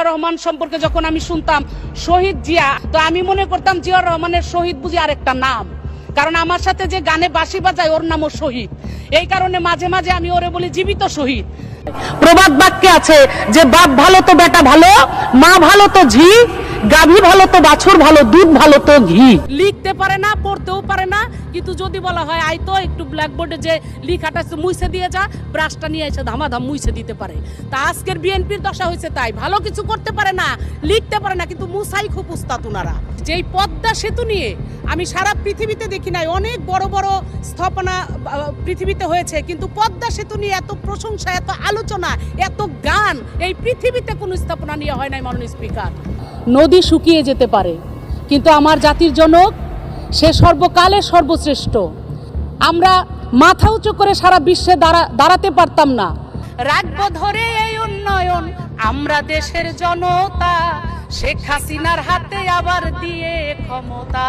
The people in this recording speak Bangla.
জিয়া রহমান সম্পর্কে যখন আমি শুনতাম, শহীদ জিয়া, তো আমি মনে করতাম জিয়া রহমানের শহীদ বুঝি আরেকটা নাম। কারণ আমার সাথে যে গানে বাসি বাজায়, ওর নামও শহীদ। এই কারণে মাঝে মাঝে আমি ওরে বলি জীবিত শহীদ। প্রবাদ বাক্যে আছে যে, বাপ ভালো তো বেটা ভালো, মা ভালো তো ঝি গাভী ভালো তো, বাছুর ভালো, দুধ ভালো তো, ঘি। লিখতে পারে না, পড়তেও পারে না, কিন্তু যদি বলা হয় আই তো একটু ব্ল্যাকবোর্ডে যে লিখাটা মুছে দিয়ে যা ব্রাশটা নিয়ে এসে ধামাধাম মুছে দিতে পারে। তা আজকের বিএনপির দশা হয়েছে তাই, ভালো কিছু করতে পারে না, লিখতে পারে না, কিন্তু মুসাই খুব উস্তাদ উনারা। যেই পদ্মা সেতু নিয়ে আমি সারা পৃথিবীতে দেখি নাই, অনেক বড় বড় স্থাপনা পৃথিবীতে হয়েছে, কিন্তু পদ্মা সেতু নিয়ে এত প্রশংসা, এত আলোচনা, এত গান, এই পৃথিবীতে কোনো স্থাপনা নিয়ে হয় নাই মাননীয় স্পিকার। নদী শুকিয়ে যেতে পারে। কিন্তু আমার জাতির জনক, সে সর্বকালে সর্বশ্রেষ্ঠ। আমরা মাথা উঁচু করে সারা বিশ্বে দাঁড়া, দাঁড়াতে পারতাম না। রাখব ধরে এই উন্নয়ন, আমরা দেশের জনতা। শেখ হাসিনার হাতে আবার দিয়ে ক্ষমতা।